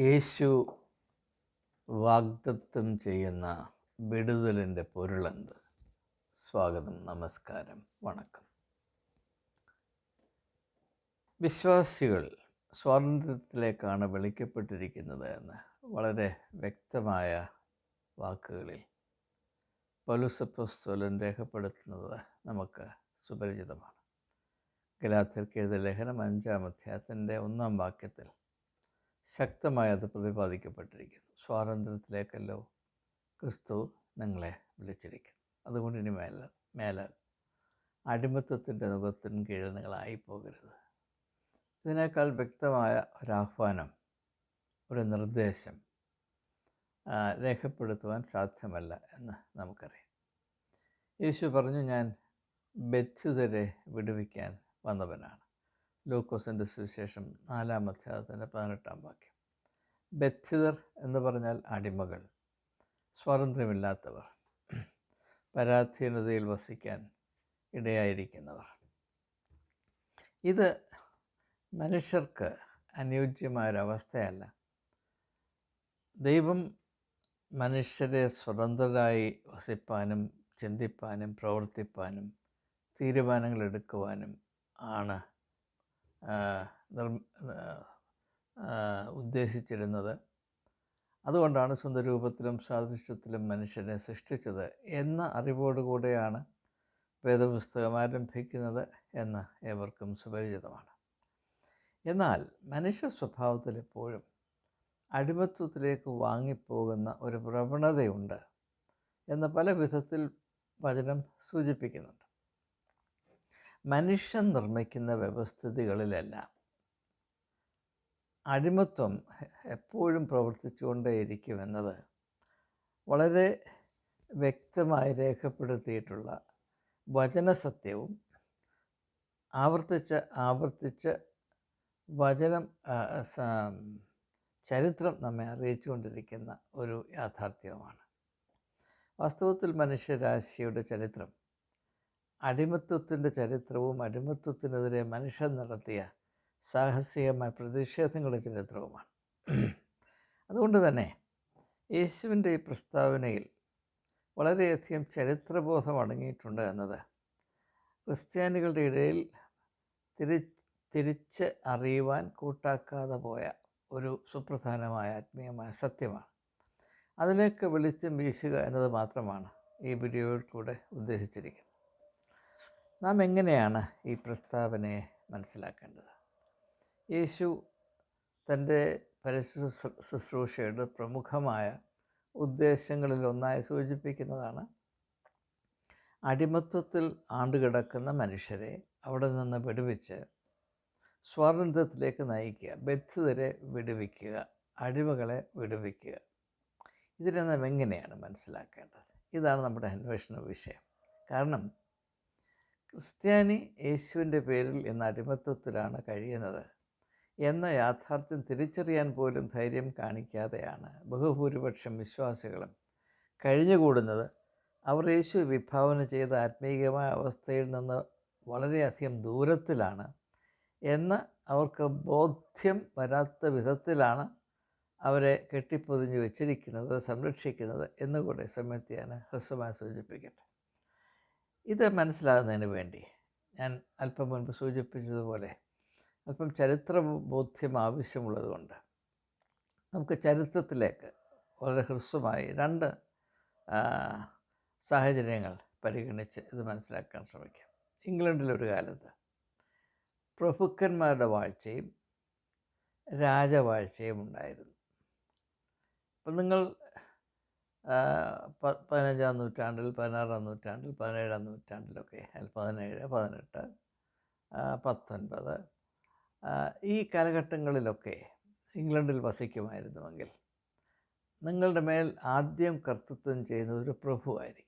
യേശു വാഗ്ദത്വം ചെയ്യുന്ന വിടുതലിന്റെ പൊരുളെന്ത്? സ്വാഗതം നമസ്കാരം വണക്കം. വിശ്വാസികൾ സ്വാതന്ത്ര്യത്തിലേക്കാണ് വിളിക്കപ്പെട്ടിരിക്കുന്നത് എന്ന് വളരെ വ്യക്തമായ വാക്കുകളിൽ പൗലുസപ്പസ്തോലൻ രേഖപ്പെടുത്തുന്നത് നമുക്ക് സുപരിചിതമാണ്. ഗലാത്യർക്ക് എഴുതിയ ലേഖനം അഞ്ചാം അധ്യായത്തിന്റെ ഒന്നാം വാക്യത്തിൽ ശക്തമായി അത് പ്രതിപാദിക്കപ്പെട്ടിരിക്കുന്നു. സ്വാതന്ത്ര്യത്തിലേക്കല്ലോ ക്രിസ്തു നിങ്ങളെ വിളിച്ചിരിക്കുന്നു. അതുകൊണ്ട് ഇനി മേല മേലാൽ അടിമത്വത്തിന്റെ മുഖത്തിന് കീഴിൽ നിങ്ങളായി പോകരുത് ഇതിനേക്കാൾ വ്യക്തമായ ഒരാഹ്വാനം ഒരു നിർദ്ദേശം രേഖപ്പെടുത്തുവാൻ സാധ്യമല്ല എന്ന് നമുക്കറിയാം. യേശു പറഞ്ഞു ഞാൻ ബദ്ധിതരെ വിടുവിക്കാൻ വന്നവനാണ്. ലൂക്കോസിന്റെ സുവിശേഷം നാലാം അധ്യായത്തിന്റെ പതിനെട്ടാം വാക്യം. ബദ്ധിതർ എന്ന് പറഞ്ഞാൽ അടിമകൾ സ്വാതന്ത്ര്യമില്ലാത്തവർ പരാധീനതയിൽ വസിക്കാൻ ഇടയായിരിക്കുന്നവർ. ഇത് മനുഷ്യർക്ക് അനുയോജ്യമായൊരവസ്ഥയല്ല. ദൈവം മനുഷ്യരെ സ്വതന്ത്രരായി വസിപ്പാനും ചിന്തിപ്പാനും പ്രവർത്തിപ്പാനും തീരുമാനങ്ങൾ എടുക്കുവാനും ആണ് ഉദ്ദേശിച്ചിരുന്നത്. അതുകൊണ്ടാണ് സ്വന്തരൂപത്തിലും സാദൃശ്യത്തിലും മനുഷ്യനെ സൃഷ്ടിച്ചത് എന്ന അറിവോടുകൂടെയാണ് വേദപുസ്തകം ആരംഭിക്കുന്നത് എന്ന് ഏവർക്കും സുപരിചിതമാണ്. എന്നാൽ മനുഷ്യ സ്വഭാവത്തിൽ എപ്പോഴും അടിമത്വത്തിലേക്ക് വാങ്ങിപ്പോകുന്ന ഒരു പ്രവണതയുണ്ട് എന്ന് പല വിധത്തിൽ വചനം സൂചിപ്പിക്കുന്നുണ്ട്. മനുഷ്യൻ നിർമ്മിക്കുന്ന വ്യവസ്ഥിതികളിലല്ല. അടിമത്വം എപ്പോഴും പ്രവർത്തിച്ചുകൊണ്ടേയിരിക്കുമെന്നത് വളരെ വ്യക്തമായി രേഖപ്പെടുത്തിയിട്ടുള്ള വചനസത്യവും ആവർത്തിച്ച് ആവർത്തിച്ച് വചനം ചരിത്രം നമ്മെ അറിയിച്ചുകൊണ്ടിരിക്കുന്ന ഒരു യാഥാർത്ഥ്യവുമാണ്. വാസ്തവത്തിൽ മനുഷ്യരാശിയുടെ ചരിത്രം അടിമത്വത്തിന്റെ ചരിത്രവും അടിമത്വത്തിനെതിരെ മനുഷ്യൻ നടത്തിയ സാഹസികമായ പ്രതിഷേധങ്ങളുടെ ചരിത്രവുമാണ്. അതുകൊണ്ട് തന്നെ യേശുവിന്റെ ഈ പ്രസ്താവനയിൽ വളരെയധികം ചരിത്രബോധം അടങ്ങിയിട്ടുണ്ട് എന്നത് ക്രിസ്ത്യാനികളുടെ ഇടയിൽ തിരി തിരിച്ച് അറിയുവാൻ കൂട്ടാക്കാതെ പോയ ഒരു സുപ്രധാനമായ ആത്മീയമായ സത്യമാണ്. അതിലേക്ക് വെളിച്ചം വീശുക എന്നത് മാത്രമാണ് ഈ വീഡിയോയിൽ കൂടെ ഉദ്ദേശിച്ചിരിക്കുന്നത്. നാം എങ്ങനെയാണ് ഈ പ്രസ്താവനയെ മനസ്സിലാക്കേണ്ടത്? യേശു തന്റെ പരസ്യ ശുശ്രൂ- ശുശ്രൂഷയുടെ പ്രമുഖമായ ഉദ്ദേശങ്ങളിൽ ഒന്നായി സൂചിപ്പിക്കുന്നതാണ് അടിമത്വത്തിൽ ആണ്ടുകിടക്കുന്ന മനുഷ്യരെ അവിടെ നിന്ന് വിടുവിച്ച് സ്വാതന്ത്ര്യത്തിലേക്ക് നയിക്കുക ബദ്ധിതരെ വിടുവിക്കുക അടിമകളെ വിടുവിക്കുക. ഇതിനെ നാം എങ്ങനെയാണ് മനസ്സിലാക്കേണ്ടത്? ഇതാണ് നമ്മുടെ അന്വേഷണ വിഷയം. കാരണം ക്രിസ്ത്യാനി യേശുവിന്റെ പേരിൽ എന്ന അടിമത്വത്തിലാണ് കഴിയുന്നത് എന്ന യാഥാർത്ഥ്യം തിരിച്ചറിയാൻ പോലും ധൈര്യം കാണിക്കാതെയാണ് ബഹുഭൂരിപക്ഷം വിശ്വാസികളും. കഴിഞ്ഞുകൂടുന്നത് അവർ യേശു വിഭാവന ചെയ്ത ആത്മീയമായ അവസ്ഥയിൽ നിന്ന് വളരെയധികം ദൂരത്തിലാണ് എന്ന് അവർക്ക് ബോധ്യം വരാത്ത വിധത്തിലാണ് അവരെ കെട്ടിപ്പൊതിഞ്ഞ് വെച്ചിരിക്കുന്നത് സംരക്ഷിക്കുന്നത് എന്നുകൂടെ സമയത്ത് ഞാൻ ഹ്രസ്വമായി സൂചിപ്പിക്കട്ടെ. ഇത് മനസ്സിലാകുന്നതിന് വേണ്ടി ഞാൻ അല്പം മുൻപ് സൂചിപ്പിച്ചതുപോലെ അല്പം ചരിത്ര ബോധ്യം ആവശ്യമുള്ളതുകൊണ്ട് നമുക്ക് ചരിത്രത്തിലേക്ക് വളരെ ഹ്രസ്വമായി രണ്ട് സാഹചര്യങ്ങൾ പരിഗണിച്ച് ഇത് മനസ്സിലാക്കാൻ ശ്രമിക്കാം. ഇംഗ്ലണ്ടിലൊരു കാലത്ത് പ്രഭുക്കന്മാരുടെ വാഴ്ചയും രാജവാഴ്ചയും ഉണ്ടായിരുന്നു. അപ്പം നിങ്ങൾ പതിനഞ്ചാം നൂറ്റാണ്ടിൽ പതിനാറാം നൂറ്റാണ്ടിൽ പതിനേഴാം നൂറ്റാണ്ടിലൊക്കെ പതിനേഴ് പതിനെട്ട് പത്തൊൻപത്. ഈ കാലഘട്ടങ്ങളിലൊക്കെ ഇംഗ്ലണ്ടിൽ വസിക്കുമായിരുന്നുവെങ്കിൽ നിങ്ങളുടെ മേൽ ആദ്യം കർത്തൃത്വം ചെയ്യുന്നത് ഒരു പ്രഭുവായിരിക്കും.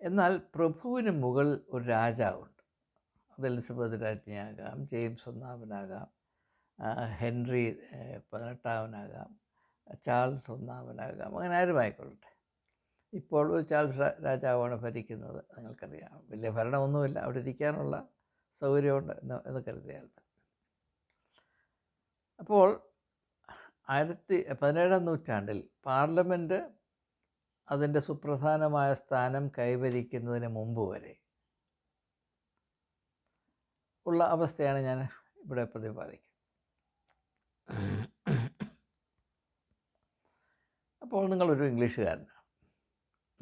എന്നാൽ പ്രഭുവിന് മുകൾ ഒരു രാജാവുണ്ട്. അത് എലിസബത്ത് രാജ്ഞിയാകാം ജെയിംസ് ഒന്നാമനാകാം ഹെൻറി പതിനെട്ടാമനാകാം ചാൾസ് ഒന്നാമനാകാം. അങ്ങനെ ആരും ആയിക്കൊള്ളട്ടെ. ഇപ്പോൾ ഒരു ചാൾസ് രാജാവാണ് ഭരിക്കുന്നത്. നിങ്ങൾക്കറിയാം. വലിയ ഭരണമൊന്നുമില്ല. അവിടെ ഇരിക്കാനുള്ള സൗകര്യമുണ്ട് എന്ന് എന്ന് കരുതിയാൽ അപ്പോൾ ആയിരത്തി പതിനേഴാം നൂറ്റാണ്ടിൽ പാർലമെന്റ് അതിന്റെ സുപ്രധാനമായ സ്ഥാനം കൈവരിക്കുന്നതിന് മുമ്പ് വരെ ഉള്ള അവസ്ഥയാണ് ഞാൻ ഇവിടെ പ്രതിപാദിക്കുന്നത്. അപ്പോൾ നിങ്ങളൊരു ഇംഗ്ലീഷുകാരനാണ്.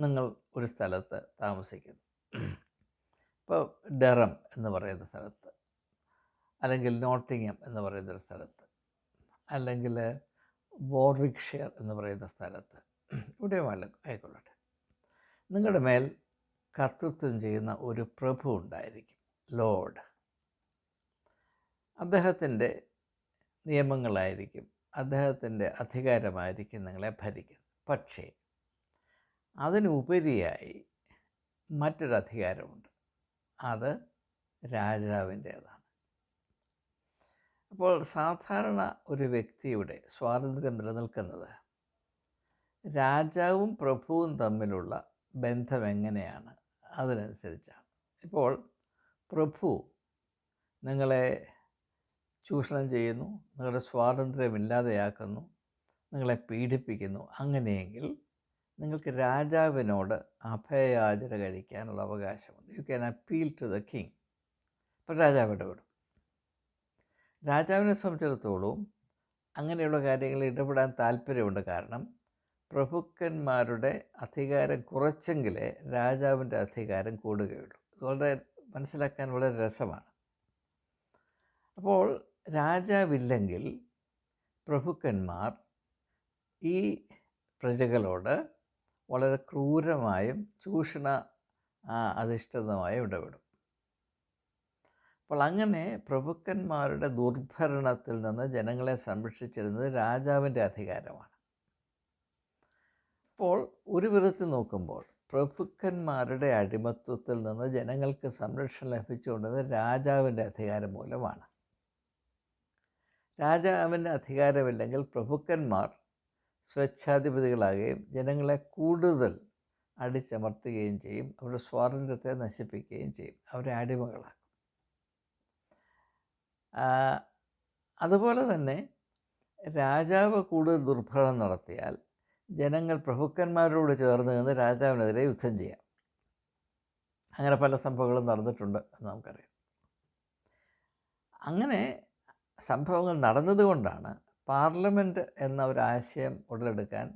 നിങ്ങൾ ഒരു സ്ഥലത്ത് താമസിക്കുന്നു. ഇപ്പോൾ ഡെറം എന്ന് പറയുന്ന സ്ഥലത്ത് അല്ലെങ്കിൽ നോട്ടിങ്ങം എന്ന് പറയുന്ന ഒരു സ്ഥലത്ത് അല്ലെങ്കിൽ വോർവിക്ഷ്യർ എന്ന് പറയുന്ന സ്ഥലത്ത് ഇവിടെ വല്ല ആയിക്കൊള്ളട്ടെ. നിങ്ങളുടെ മേൽ കർത്തൃത്വം ചെയ്യുന്ന ഒരു പ്രഭു ഉണ്ടായിരിക്കും ലോഡ് അദ്ദേഹത്തിന്റെ നിയമങ്ങളായിരിക്കും അദ്ദേഹത്തിന്റെ അധികാരമായിരിക്കും നിങ്ങളെ ഭരിക്കുന്നത്. പക്ഷേ അതിനുപരിയായി മറ്റൊരധികാരമുണ്ട്. അത് രാജാവിന്റേതാണ്. അപ്പോൾ സാധാരണ ഒരു വ്യക്തിയുടെ സ്വാതന്ത്ര്യം നിലനിൽക്കുന്നത് രാജാവും പ്രഭുവും തമ്മിലുള്ള ബന്ധം എങ്ങനെയാണ്? അതിനനുസരിച്ചാണ്. ഇപ്പോൾ പ്രഭു നിങ്ങളെ ചൂഷണം ചെയ്യുന്നു നിങ്ങളുടെ സ്വാതന്ത്ര്യം ഇല്ലാതെയാക്കുന്നു നിങ്ങളെ പീഡിപ്പിക്കുന്നു. അങ്ങനെയെങ്കിൽ നിങ്ങൾക്ക് രാജാവിനോട് അഭയയാചന കഴിക്കാനുള്ള അവകാശമുണ്ട്. You can appeal to the king അപ്പോൾ രാജാവ് ഇടപെടും. രാജാവിനെ സംബന്ധിച്ചിടത്തോളം അങ്ങനെയുള്ള കാര്യങ്ങളിൽ ഇടപെടാൻ താല്പര്യമുണ്ട്. കാരണം പ്രഭുക്കന്മാരുടെ അധികാരം കുറച്ചെങ്കിലേ രാജാവിന്റെ അധികാരം കൂടുകയുള്ളൂ. ഇത് വളരെ മനസ്സിലാക്കാൻ വളരെ രസമാണ്. അപ്പോൾ രാജാവില്ലെങ്കിൽ പ്രഭുക്കന്മാർ ഈ പ്രജകളോട് വളരെ ക്രൂരമായും ചൂഷണ അധിഷ്ഠിതമായും ഇടപെടും. അപ്പോൾ അങ്ങനെ പ്രഭുക്കന്മാരുടെ ദുർഭരണത്തിൽ നിന്ന് ജനങ്ങളെ സംരക്ഷിച്ചിരുന്നത് രാജാവിന്റെ അധികാരമാണ്. അപ്പോൾ ഒരു വിധത്തിൽ നോക്കുമ്പോൾ പ്രഭുക്കന്മാരുടെ അടിമത്വത്തിൽ നിന്ന് ജനങ്ങൾക്ക് സംരക്ഷണം ലഭിച്ചുകൊണ്ടത് രാജാവിന്റെ അധികാരം മൂലമാണ്. രാജാവിന്റെ അധികാരമില്ലെങ്കിൽ പ്രഭുക്കന്മാർ സ്വച്ഛാധിപതികളാകുകയും ജനങ്ങളെ കൂടുതൽ അടിച്ചമർത്തുകയും ചെയ്യും. അവരുടെ സ്വാതന്ത്ര്യത്തെ നശിപ്പിക്കുകയും ചെയ്യും. അവരെ അടിമകളാക്കും. അതുപോലെ തന്നെ രാജാവ് കൂടുതൽ ദുർഭരണം നടത്തിയാൽ ജനങ്ങൾ പ്രഭുക്കന്മാരോട് ചേർന്ന് നിന്ന് രാജാവിനെതിരെ യുദ്ധം ചെയ്യാം. അങ്ങനെ പല സംഭവങ്ങളും നടന്നിട്ടുണ്ട് എന്ന് നമുക്കറിയാം. അങ്ങനെ സംഭവങ്ങൾ നടന്നതുകൊണ്ടാണ് പാർലമെന്റ് എന്ന ഒരു ആശയം ഉടലെടുക്കാൻ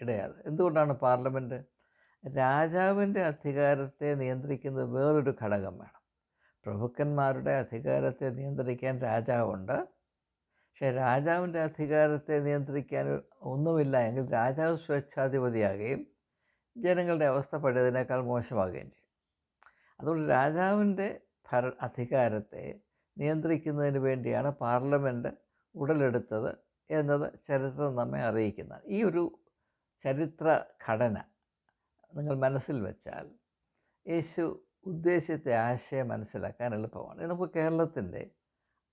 ഇടയാത്. എന്തുകൊണ്ടാണ് പാർലമെന്റ്? രാജാവിന്റെ അധികാരത്തെ നിയന്ത്രിക്കുന്നത് വേറൊരു ഘടകം വേണം. പ്രഭുക്കന്മാരുടെ അധികാരത്തെ നിയന്ത്രിക്കാൻ രാജാവുണ്ട്. പക്ഷേ രാജാവിന്റെ അധികാരത്തെ നിയന്ത്രിക്കാൻ ഒന്നുമില്ല എങ്കിൽ രാജാവ് സ്വേച്ഛാധിപതിയാകുകയും ജനങ്ങളുടെ അവസ്ഥ പഴയതിനേക്കാൾ മോശമാകുകയും ചെയ്യും. അതുകൊണ്ട് രാജാവിന്റെ ഭര അധികാരത്തെ നിയന്ത്രിക്കുന്നതിന് വേണ്ടിയാണ് പാർലമെന്റ് ഉടലെടുത്തത്. എന്നത് ചരിത്രം നമ്മെ അറിയിക്കുന്ന ഈ ഒരു ചരിത്ര ഘടന നിങ്ങൾ മനസ്സിൽ വെച്ചാൽ യേശു ഉദ്ദേശത്തെ ആശയം മനസ്സിലാക്കാൻ എളുപ്പമാണ്. നമുക്ക് കേരളത്തിന്റെ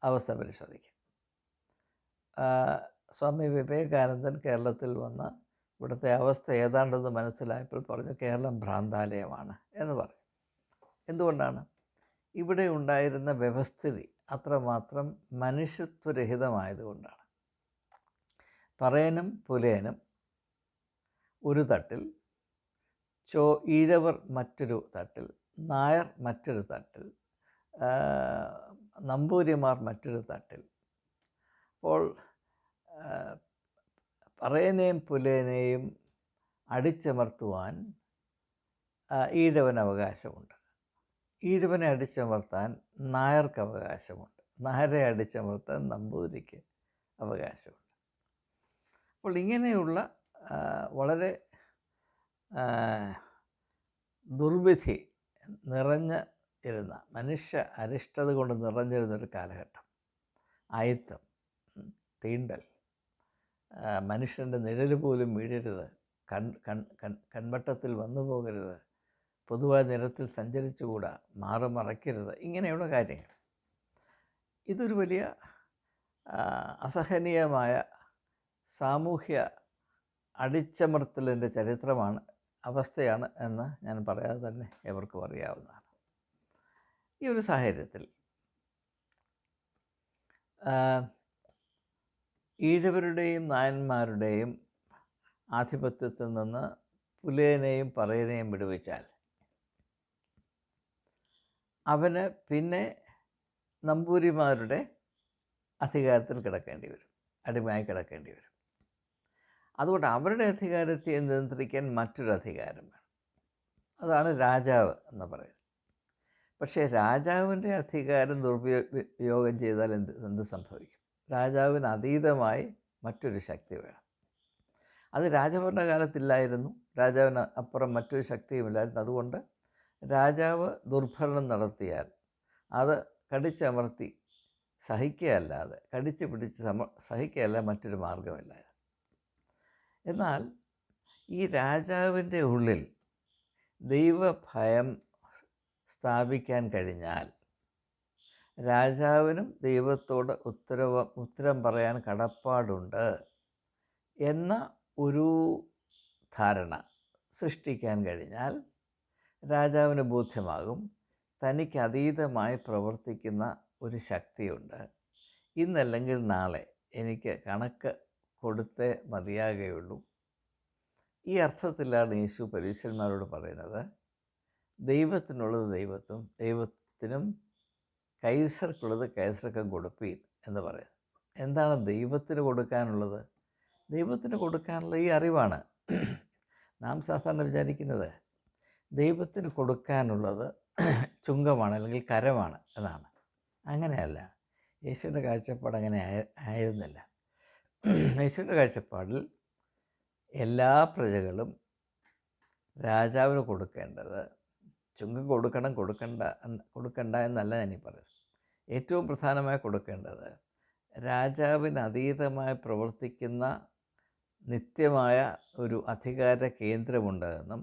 അവസ്ഥ പരിശോധിക്കാം. സ്വാമി വിവേകാനന്ദൻ കേരളത്തിൽ വന്ന് ഇവിടുത്തെ അവസ്ഥ ഏതാണ്ടെന്ന് മനസ്സിലായപ്പോൾ പറഞ്ഞു കേരളം ഭ്രാന്താലയമാണ് എന്ന് പറഞ്ഞു. എന്തുകൊണ്ടാണ്? ഇവിടെ ഉണ്ടായിരുന്ന വ്യവസ്ഥിതി അത്രമാത്രം മനുഷ്യത്വരഹിതമായതുകൊണ്ടാണ്. പറയനും പുലയനും ഒരു തട്ടിൽ ചോ ഈഴവർ മറ്റൊരു തട്ടിൽ നായർ മറ്റൊരു തട്ടിൽ നമ്പൂരിമാർ മറ്റൊരു തട്ടിൽ. അപ്പോൾ പറയനെയും പുലേനെയും അടിച്ചമർത്തുവാൻ ഈഴവന് അവകാശമുണ്ട്. ഈഴവനെ അടിച്ചമർത്താൻ നായർക്ക് അവകാശമുണ്ട്. നായരെ അടിച്ചമർത്താൻ നമ്പൂതിരിക്ക് അവകാശമുണ്ട്. അപ്പോൾ ഇങ്ങനെയുള്ള വളരെ ദുർവിധി നിറഞ്ഞ ഇരുന്ന മനുഷ്യ അരിഷ്ടത കൊണ്ട് നിറഞ്ഞിരുന്നൊരു കാലഘട്ടം. ആയിത്തം തീണ്ടൽ മനുഷ്യന്റെ നിഴൽ പോലും വീഴരുത് കൺ കൺ കൺ കൺവട്ടത്തിൽ വന്നു പോകരുത് പൊതുവായ നിരത്തിൽ സഞ്ചരിച്ചുകൂടാ മാറി മറയ്ക്കരുത് ഇങ്ങനെയുള്ള കാര്യങ്ങൾ. ഇതൊരു വലിയ അസഹനീയമായ സാമൂഹ്യ അടിച്ചമർത്തലിന്റെ ചരിത്രമാണ് അവസ്ഥയാണ് എന്ന് ഞാൻ പറയാതെ തന്നെ എവർക്കും അറിയാവുന്നതാണ്. ഈ ഒരു സാഹചര്യത്തിൽ ഈഴവരുടെയും നായന്മാരുടെയും ആധിപത്യത്തിൽ നിന്ന് പുലയനെയും പറയനെയും വിടുവിച്ചാൽ അവന് പിന്നെ നമ്പൂരിമാരുടെ അധികാരത്തിൽ കിടക്കേണ്ടി വരും അടിമയായി കിടക്കേണ്ടി വരും. അതുകൊണ്ട് അവരുടെ അധികാരത്തെ നിയന്ത്രിക്കാൻ മറ്റൊരു വേണം. അതാണ് രാജാവ് എന്ന് പറയുന്നത്. പക്ഷേ രാജാവിന്റെ അധികാരം ദുർപയോഗം ചെയ്താൽ എന്ത് എന്ത് സംഭവിക്കും? രാജാവിന് അതീതമായി മറ്റൊരു ശക്തി വേണം. അത് രാജഭരണകാലത്തില്ലായിരുന്നു. രാജാവിന് അപ്പുറം മറ്റൊരു ശക്തിയുമില്ലായിരുന്നു. അതുകൊണ്ട് രാജാവ് ദുർഭരണം നടത്തിയാൽ അത് കടിച്ചമർത്തി സഹിക്കുകയല്ലാതെ കടിച്ചു പിടിച്ച് സമ സഹിക്കുകയല്ല മറ്റൊരു മാർഗമില്ലായിരുന്നു എന്നാൽ ഈ രാജാവിന്റെ ഉള്ളിൽ ദൈവഭയം സ്ഥാപിക്കാൻ കഴിഞ്ഞാൽ രാജാവിനും ദൈവത്തോട് ഉത്തരവ ഉത്തരം പറയാൻ കടപ്പാടുണ്ട് എന്ന ഒരു ധാരണ സൃഷ്ടിക്കാൻ കഴിഞ്ഞാൽ രാജാവിന് ബോധ്യമാകും തനിക്ക് അതീതമായി പ്രവർത്തിക്കുന്ന ഒരു ശക്തിയുണ്ട്. ഇന്നല്ലെങ്കിൽ നാളെ എനിക്ക് കണക്ക് കൊടുത്തേ മതിയാകുകയുള്ളൂ ഈ അർത്ഥത്തിലാണ് യേശു പരീക്ഷന്മാരോട് പറയുന്നത്. ദൈവത്തിനുള്ളത് ദൈവത്തും ദൈവത്തിനും കൈസർക്കുള്ളത് കൈസർക്കും കൊടുപ്പീൻ എന്ന് പറയുന്നത് എന്താണ് ദൈവത്തിന് കൊടുക്കാനുള്ളത്? ദൈവത്തിന് കൊടുക്കാനുള്ള ഈ അറിവാണ് നാം സാധാരണ വിചാരിക്കുന്നത്. ദൈവത്തിന് കൊടുക്കാനുള്ളത് ചുങ്കമാണ് അല്ലെങ്കിൽ കരമാണ് എന്നാണ്. അങ്ങനെയല്ല. യേശുവിന്റെ കാഴ്ചപ്പാട് അങ്ങനെ ആയിരുന്നില്ല. യേശുവിന്റെ കാഴ്ചപ്പാടിൽ എല്ലാ പ്രജകളും രാജാവിന് കൊടുക്കേണ്ടത് ചുങ്കം കൊടുക്കണം കൊടുക്കണ്ട കൊടുക്കണ്ട എന്നല്ല ഞാനീ പറയുന്നത്. ഏറ്റവും പ്രധാനമായി കൊടുക്കേണ്ടത് രാജാവിന് അതീതമായി പ്രവർത്തിക്കുന്ന നിത്യമായ ഒരു അധികാര കേന്ദ്രമുണ്ടെന്നും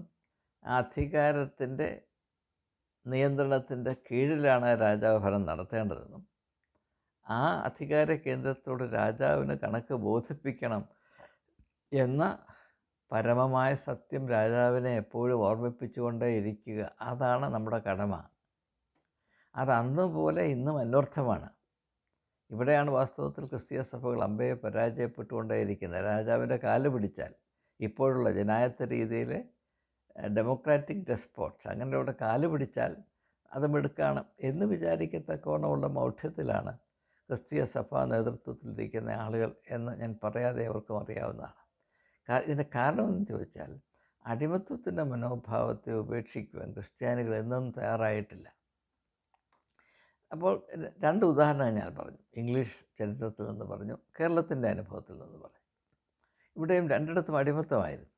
ആ അധികാരത്തിന്റെ നിയന്ത്രണത്തിന്റെ കീഴിലാണ് രാജാവ് ഭരണം നടത്തേണ്ടതെന്നും ആ അധികാര കേന്ദ്രത്തോട് രാജാവിന് കണക്ക് ബോധിപ്പിക്കണം എന്ന പരമമായ സത്യം രാജാവിനെ എപ്പോഴും ഓർമ്മിപ്പിച്ചുകൊണ്ടേ ഇരിക്കുക. അതാണ് നമ്മുടെ കടമ. അത് അന്ന് പോലെ ഇന്നും അന്വർത്ഥമാണ്. ഇവിടെയാണ് വാസ്തവത്തിൽ ക്രിസ്തീയ സഭകൾ അമ്പയെ പരാജയപ്പെട്ടുകൊണ്ടേയിരിക്കുന്നത് രാജാവിന്റെ കാൽ പിടിച്ചാൽ ഇപ്പോഴുള്ള ജനായത്ത രീതിയിൽ ഡെമോക്രാറ്റിക് ഡെസ്പോട്ട്സ് ഇവിടെ കാൽ പിടിച്ചാൽ അത് മിടുക്കാണ് എന്ന് വിചാരിക്കത്തക്കോണമുള്ള മൗഢ്യത്തിലാണ് ക്രിസ്തീയ സഭാ നേതൃത്വത്തിലിരിക്കുന്ന ആളുകൾ എന്ന് ഞാൻ പറയാതെ അവർക്കും അറിയാവുന്നതാണ്. ഇതിന്റെ കാരണമെന്ന് ചോദിച്ചാൽ അടിമത്വത്തിന്റെ മനോഭാവത്തെ ഉപേക്ഷിക്കുവാൻ ക്രിസ്ത്യാനികൾ എന്നും തയ്യാറായിട്ടില്ല. അപ്പോൾ രണ്ട് ഉദാഹരണം ഞാൻ പറഞ്ഞു. ഇംഗ്ലീഷ് ചരിത്രത്തിൽ നിന്ന് പറഞ്ഞു കേരളത്തിന്റെ അനുഭവത്തിൽ നിന്ന് പറഞ്ഞു. ഇവിടെയും രണ്ടിടത്തും അടിമത്തമായിരുന്നു.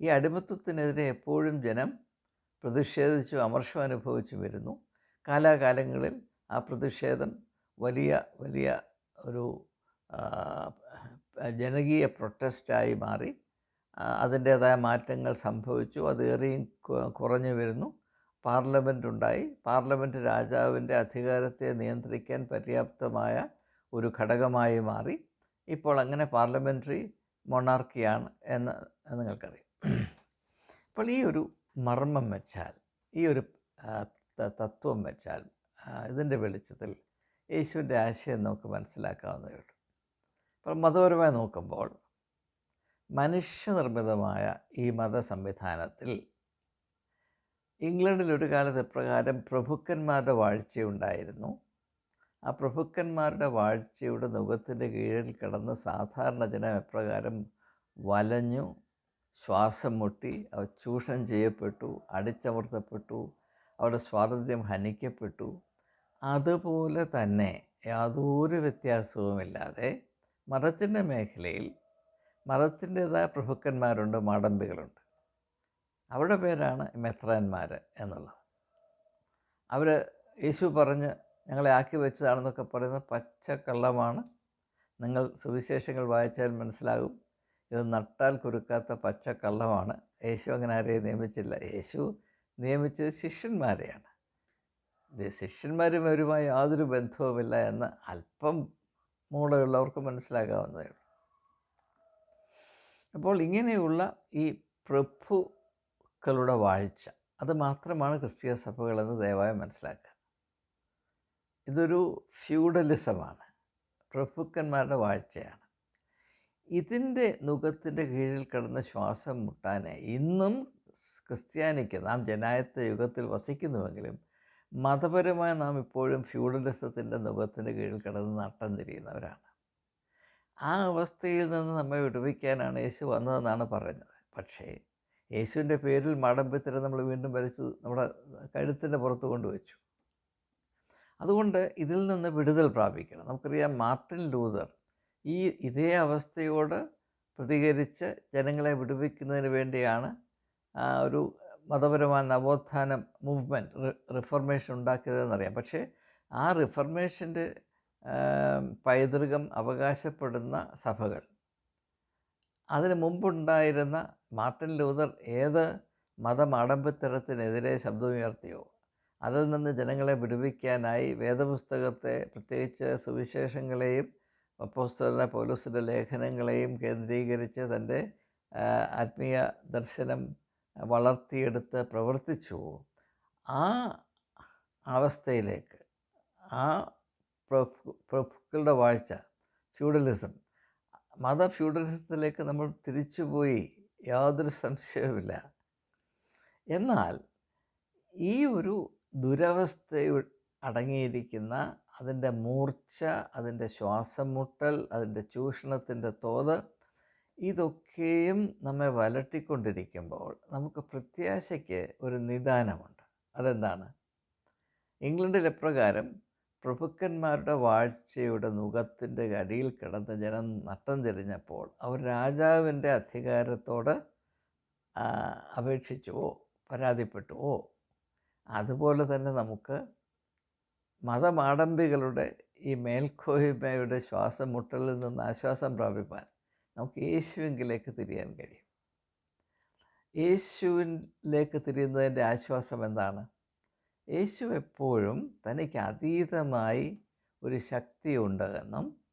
ഈ അടിമത്വത്തിനെതിരെ എപ്പോഴും ജനം പ്രതിഷേധിച്ചു അമർഷം അനുഭവിച്ചു വരുന്നു. കാലാകാലങ്ങളിൽ ആ പ്രതിഷേധം വലിയ വലിയ ഒരു ജനകീയ പ്രൊട്ടസ്റ്റായി മാറി. അതിന്റേതായ മാറ്റങ്ങൾ സംഭവിച്ചു. അത് ഏറെയും കുറഞ്ഞു വരുന്നു. പാർലമെന്റ് ഉണ്ടായി പാർലമെന്റ് രാജാവിന്റെ അധികാരത്തെ നിയന്ത്രിക്കാൻ പര്യാപ്തമായ ഒരു ഘടകമായി മാറി. ഇപ്പോൾ അങ്ങനെ പാർലമെന്ററി മൊണാർക്കിയാണ് എന്ന് നിങ്ങൾക്കറിയാം. അപ്പോൾ ഈ ഒരു മർമ്മം വെച്ചാൽ ഈ ഒരു തത്വം വെച്ചാൽ ഇതിന്റെ വെളിച്ചത്തിൽ യേശുവിന്റെ ആശയം നമുക്ക് മനസ്സിലാക്കാവുന്നതേ ഉള്ളൂ. അപ്പോൾ മതപരമായി നോക്കുമ്പോൾ മനുഷ്യനിർമ്മിതമായ ഈ മത സംവിധാനത്തിൽ ഇംഗ്ലണ്ടിൽ ഒരു കാലത്ത് എപ്രകാരം പ്രഭുക്കന്മാരുടെ വാഴ്ചയുണ്ടായിരുന്നു. ആ പ്രഭുക്കന്മാരുടെ വാഴ്ചയുടെ മുഖത്തിന്റെ കീഴിൽ കിടന്ന് സാധാരണ ജനം എപ്രകാരം വലഞ്ഞു ശ്വാസം മുട്ടി അവർ ചൂഷണം ചെയ്യപ്പെട്ടു അടിച്ചമർത്തപ്പെട്ടു അവരുടെ സ്വാതന്ത്ര്യം ഹനിക്കപ്പെട്ടു. അതുപോലെ തന്നെ യാതൊരു വ്യത്യാസവുമില്ലാതെ മതത്തിന്റെ മേഖലയിൽ മതത്തിന്റേതായ പ്രഭുക്കന്മാരുണ്ട് മാടമ്പികളുണ്ട്. അവരുടെ പേരാണ് മെത്രാന്മാർ എന്നുള്ളത്. അവർ യേശു പറഞ്ഞ് ഞങ്ങളെ ആക്കി വെച്ചതാണെന്നൊക്കെ പറയുന്ന പച്ചക്കള്ളമാണ്. നിങ്ങൾ സുവിശേഷങ്ങൾ വായിച്ചാൽ മനസ്സിലാകും. ഇത് നട്ടാൽ കുരുക്കാത്ത പച്ചക്കള്ളമാണ്. യേശു അങ്ങനെ ആരെയും നിയമിച്ചില്ല. യേശു നിയമിച്ചത് ശിഷ്യന്മാരെയാണ്. ഇത് ശിഷ്യന്മാരും അവരുമായി യാതൊരു ബന്ധവുമില്ല എന്ന് അല്പം മൂളയുള്ളവർക്ക് മനസ്സിലാക്കാവുന്നതേ ഉള്ളൂ. അപ്പോൾ ഇങ്ങനെയുള്ള ഈ പ്രഭുക്കളുടെ വാഴ്ച അത് മാത്രമാണ് ക്രിസ്തീയ സഭകളെന്ന് ദയവായി മനസ്സിലാക്കുക. ഇതൊരു ഫ്യൂഡലിസമാണ് പ്രഭുക്കന്മാരുടെ വാഴ്ചയാണ്. ഇതിന്റെ നുഖത്തിന്റെ കീഴിൽ കിടന്ന് ശ്വാസം മുട്ടാനെ ഇന്നും ക്രിസ്ത്യാനിക്ക് നാം ജനായത്ത യുഗത്തിൽ വസിക്കുന്നുവെങ്കിലും മതപരമായി നാം ഇപ്പോഴും ഫ്യൂഡലിസത്തിന്റെ നുഖത്തിന്റെ കീഴിൽ കിടന്ന് നട്ടം തിരിയുന്നവരാണ്. ആ അവസ്ഥയിൽ നിന്ന് നമ്മെ വിടുവിക്കാനാണ് യേശു വന്നതെന്നാണ് പറയുന്നത്. പക്ഷേ യേശുവിന്റെ പേരിൽ മാടമ്പിത്തരം നമ്മൾ വീണ്ടും വലിച്ച് നമ്മുടെ കഴുത്തിന്റെ പുറത്ത് കൊണ്ടുവച്ചു. അതുകൊണ്ട് ഇതിൽ നിന്ന് വിടുതൽ പ്രാപിക്കണം. നമുക്കറിയാം മാർട്ടിൻ ലൂതർ ഈ ഇതേ അവസ്ഥയോട് പ്രതികരിച്ച് ജനങ്ങളെ വിടുവിക്കുന്നതിന് വേണ്ടിയാണ് ഒരു മതപരമായ നവോത്ഥാന മൂവ്മെന്റ് റിഫർമേഷൻ ഉണ്ടാക്കിയതെന്നറിയാം. പക്ഷേ ആ റിഫർമേഷന്റെ പൈതൃകം അവകാശപ്പെടുന്ന സഭകൾ അതിന് മുമ്പുണ്ടായിരുന്ന മാർട്ടിൻ ലൂതർ ഏത് മതമാടമ്പത്തരത്തിനെതിരെ ശബ്ദമുയർത്തിയോ അതിൽ നിന്ന് ജനങ്ങളെ വിടുവിക്കാനായി വേദപുസ്തകത്തെ പ്രത്യേകിച്ച് സുവിശേഷങ്ങളെയും അപ്പോസ്തല പൗലോസിന്റെ ലേഖനങ്ങളെയും കേന്ദ്രീകരിച്ച് തന്റെ ആത്മീയ ദർശനം വളർത്തിയെടുത്ത് പ്രവർത്തിച്ചു. ആ അവസ്ഥയിലേക്ക് ആ പ്രഭുക്കളുടെ വാഴ്ച ഫ്യൂഡലിസം മത ഫ്യൂഡലിസത്തിലേക്ക് നമ്മൾ തിരിച്ചുപോയി യാതൊരു സംശയവുമില്ല. എന്നാൽ ഈ ഒരു ദുരവസ്ഥ അടങ്ങിയിരിക്കുന്ന അതിന്റെ മൂർച്ച അതിന്റെ ശ്വാസം മുട്ടൽ അതിന്റെ ചൂഷണത്തിന്റെ തോത് ഇതൊക്കെയും നമ്മെ വലട്ടിക്കൊണ്ടിരിക്കുമ്പോൾ നമുക്ക് പ്രത്യാശയ്ക്ക് ഒരു നിദാനമുണ്ട്. അതെന്താണ്? ഇംഗ്ലണ്ടിൽ എപ്രകാരം പ്രഭുക്കന്മാരുടെ വാഴ്ചയുടെ നുഖത്തിന്റെ അടിയിൽ കിടന്ന് ജനം നട്ടം തിരിഞ്ഞപ്പോൾ അവർ രാജാവിന്റെ അധികാരത്തോട് അപേക്ഷിച്ചുവോ പരാതിപ്പെട്ടുവോ? അതുപോലെ തന്നെ നമുക്ക് മതമാടമ്പികളുടെ ഈ മേൽക്കോയ്മയുടെ ശ്വാസം മുട്ടലിൽ നിന്ന് ആശ്വാസം പ്രാപിപ്പാൻ നമുക്ക് യേശുവിലേക്ക് തിരിയാൻ കഴിയും. യേശുവിലേക്ക് തിരിയുന്നതിന്റെ ആശ്വാസം എന്താണ്? യേശു എപ്പോഴും തനിക്ക് അതീതമായി ഒരു ശക്തിയുണ്ട് എന്നും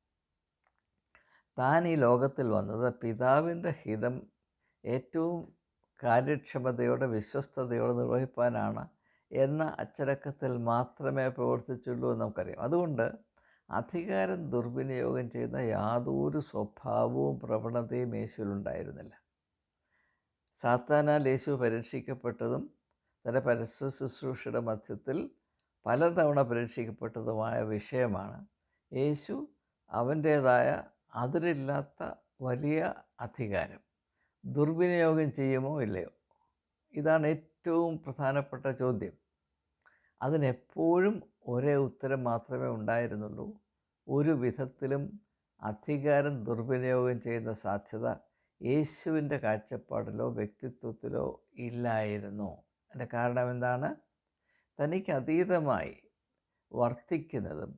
താൻ ഈ ലോകത്തിൽ വന്നത് പിതാവിന്റെ ഹിതം ഏറ്റവും കാര്യക്ഷമതയോടെ വിശ്വസ്തയോടെ നിർവഹിപ്പാനാണ് എന്ന അച്ചടക്കത്തിൽ മാത്രമേ പ്രവർത്തിച്ചുള്ളൂ എന്ന് നമുക്കറിയാം. അതുകൊണ്ട് അധികാരം ദുർവിനിയോഗം ചെയ്യുന്ന യാതൊരു സ്വഭാവവും പ്രവണതയും യേശുവിലുണ്ടായിരുന്നില്ല. സാത്താനാൽ യേശു പരീക്ഷിക്കപ്പെട്ടതും തന്റെ പരസ്യ ശുശ്രൂഷയുടെ മധ്യത്തിൽ പലതവണ പരീക്ഷിക്കപ്പെട്ടതുമായ വിഷയമാണ് യേശു അവന്റേതായ അതിരില്ലാത്ത വലിയ അധികാരം. ദുർവിനിയോഗം ചെയ്യുമോ ഇല്ലയോ? ഇതാണ് ഏറ്റവും പ്രധാനപ്പെട്ട ചോദ്യം. അതിനെപ്പോഴും ഒരേ ഉത്തരം മാത്രമേ ഉണ്ടായിരുന്നുള്ളൂ. ഒരു വിധത്തിലും അധികാരം ദുർവിനിയോഗം ചെയ്യുന്ന സാധ്യത യേശുവിന്റെ കാഴ്ചപ്പാടിലോ വ്യക്തിത്വത്തിലോ ഇല്ലായിരുന്നു. അതിന്റെ കാരണം എന്താണ്? തനിക്ക് അതീതമായി വർത്തിക്കുന്നതും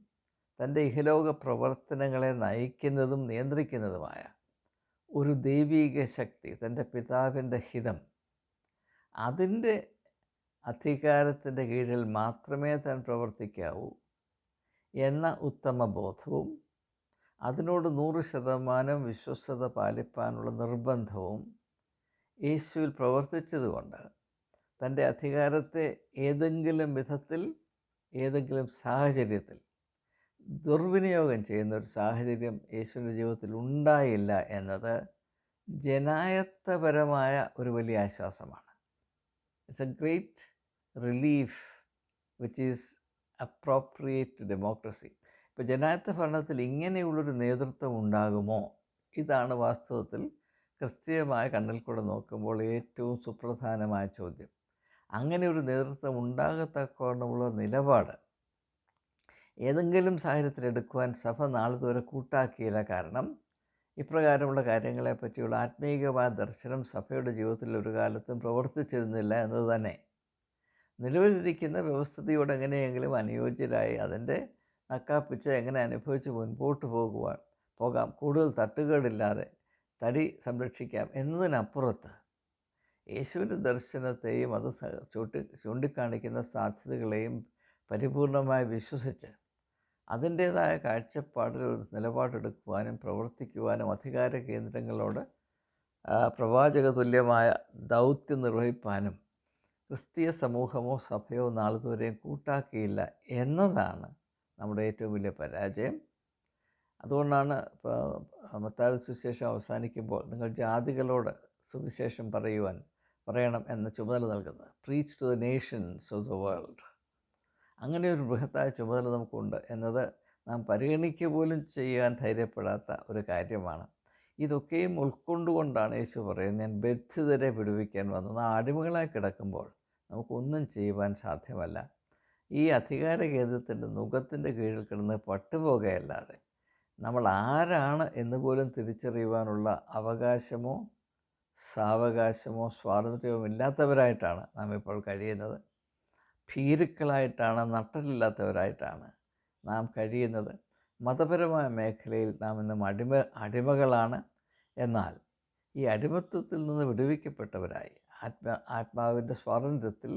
തന്റെ ഇഹലോക പ്രവർത്തനങ്ങളെ നയിക്കുന്നതും നിയന്ത്രിക്കുന്നതുമായ ഒരു ദൈവീക ശക്തി തന്റെ പിതാവിന്റെ ഹിതം അതിന്റെ അധികാരത്തിന്റെ കീഴിൽ മാത്രമേ താൻ പ്രവർത്തിക്കാവൂ. എന്ന ഉത്തമ ബോധവും അതിനോട് നൂറ് ശതമാനം വിശ്വസ്തത പാലിപ്പാനുള്ള നിർബന്ധവും യേശുവിൽ പ്രവർത്തിച്ചതുകൊണ്ട് തന്റെ അധികാരത്തെ ഏതെങ്കിലും വിധത്തിൽ ഏതെങ്കിലും സാഹചര്യത്തിൽ ദുർവിനിയോഗം ചെയ്യുന്ന ഒരു സാഹചര്യം യേശുവിന്റെ ജീവിതത്തിൽ ഉണ്ടായില്ല എന്നത് ജനായത്തപരമായ ഒരു വലിയ ആശ്വാസമാണ്. It's a great relief which is appropriate democracy ഇപ്പോൾ ജനായത്ത ഭരണത്തിൽ ഇങ്ങനെയുള്ളൊരു നേതൃത്വം ഉണ്ടാകുമോ? ഇതാണ് വാസ്തവത്തിൽ ക്രിസ്തീയമായ കണ്ണിൽ കൂടെ നോക്കുമ്പോൾ ഏറ്റവും സുപ്രധാനമായ ചോദ്യം. അങ്ങനെ ഒരു നേതൃത്വം ഉണ്ടാകത്തക്കോണമുള്ള നിലപാട് ഏതെങ്കിലും സാഹചര്യത്തിൽ എടുക്കുവാൻ സഭ നാളിതുവരെ കൂട്ടാക്കിയില്ല. കാരണം ഇപ്രകാരമുള്ള കാര്യങ്ങളെ പറ്റിയുള്ള ആത്മീയമായ ദർശനം സഭയുടെ ജീവിതത്തിൽ ഒരു കാലത്തും പ്രവർത്തിച്ചിരുന്നില്ല എന്നത് തന്നെ. നിലവിലിരിക്കുന്ന വ്യവസ്ഥതയോട് എങ്ങനെയെങ്കിലും അനുയോജ്യരായി അതിന്റെ നക്കാപ്പിച്ച എങ്ങനെ അനുഭവിച്ച് മുൻപോട്ട് പോകുവാൻ പോകാം. കൂടുതൽ തട്ടുകേടില്ലാതെ തടി സംരക്ഷിക്കാം എന്നതിനപ്പുറത്ത് യേശുവിന്റെ ദർശനത്തെയും അത് ചൂട്ടി ചൂണ്ടിക്കാണിക്കുന്ന സാധ്യതകളെയും പരിപൂർണമായി വിശ്വസിച്ച് അതിന്റേതായ കാഴ്ചപ്പാടിൽ ഒരു നിലപാടെടുക്കുവാനും പ്രവർത്തിക്കുവാനും അധികാര കേന്ദ്രങ്ങളോട് പ്രവാചക തുല്യമായ ദൗത്യം നിർവഹിപ്പാനും ക്രിസ്തീയ സമൂഹമോ സഭയോ നാളിതുവരെയും കൂട്ടാക്കിയില്ല എന്നതാണ് നമ്മുടെ ഏറ്റവും വലിയ പരാജയം. അതുകൊണ്ടാണ് മത്തായ സുവിശേഷം അവസാനിക്കുമ്പോൾ നിങ്ങൾ ജാതികളോട് സുവിശേഷം പറയുവാൻ പറയണം എന്ന ചുമതല നൽകുന്നത്. Preach to the nations of the world അങ്ങനെ ഒരു ബൃഹത്തായ ചുമതല നമുക്കുണ്ട് എന്നത് നാം പരിഗണിക്കുക പോലും ചെയ്യാൻ ധൈര്യപ്പെടാത്ത ഒരു കാര്യമാണ്. ഇതൊക്കെയും ഉൾക്കൊണ്ടുകൊണ്ടാണ് യേശു പറയുന്നത് ഞാൻ ബദ്ധിതരെ വിടുവിക്കാൻ വന്നു. നാം അടിമകളായി കിടക്കുമ്പോൾ നമുക്കൊന്നും ചെയ്യുവാൻ സാധ്യമല്ല. ഈ അധികാര കേന്ദ്രത്തിന്റെ മുഖത്തിന്റെ കീഴിൽ കിടന്ന് പട്ടുപോകുകയല്ലാതെ നമ്മൾ ആരാണ് എന്ന് പോലും തിരിച്ചറിയുവാനുള്ള അവകാശമോ സാവകാശമോ സ്വാതന്ത്ര്യമോ ഇല്ലാത്തവരായിട്ടാണ് നാം ഇപ്പോൾ കഴിയുന്നത്. ഭീരുക്കളായിട്ടാണ് നട്ടലില്ലാത്തവരായിട്ടാണ് നാം കഴിയുന്നത്. മതപരമായ മേഖലയിൽ നാം ഇന്നും അടിമ അടിമകളാണ്. എന്നാൽ ഈ അടിമത്വത്തിൽ നിന്ന് വിടുവിക്കപ്പെട്ടവരായി ആത്മ ആത്മാവിന്റെ സ്വാതന്ത്ര്യത്തിൽ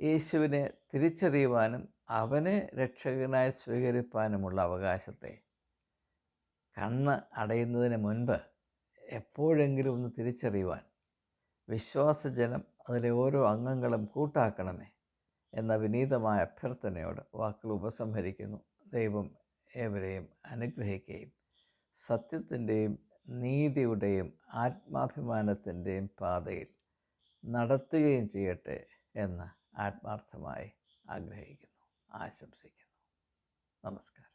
യേശുവിനെ തിരിച്ചറിയുവാനും അവനെ രക്ഷകനായി സ്വീകരിപ്പാനുമുള്ള അവകാശത്തെ കണ്ണ് അടയുന്നതിന് മുൻപ് എപ്പോഴെങ്കിലും ഒന്ന് തിരിച്ചറിയുവാൻ വിശ്വാസജനം അതിലെ ഓരോ അംഗങ്ങളും കൂട്ടാക്കണമേ എന്ന വിനീതമായ അഭ്യർത്ഥനയോട് വാക്കുകൾ ഉപസംഹരിക്കുന്നു. ദൈവം ഏവരെയും അനുഗ്രഹിക്കുകയും സത്യത്തിന്റെയും നീതിയുടെയും ആത്മാഭിമാനത്തിന്റെയും പാതയിൽ നടത്തുകയും ചെയ്യട്ടെ എന്ന് ആത്മാർത്ഥമായി ആഗ്രഹിക്കുന്നു ആശംസിക്കുന്നു. നമസ്കാരം.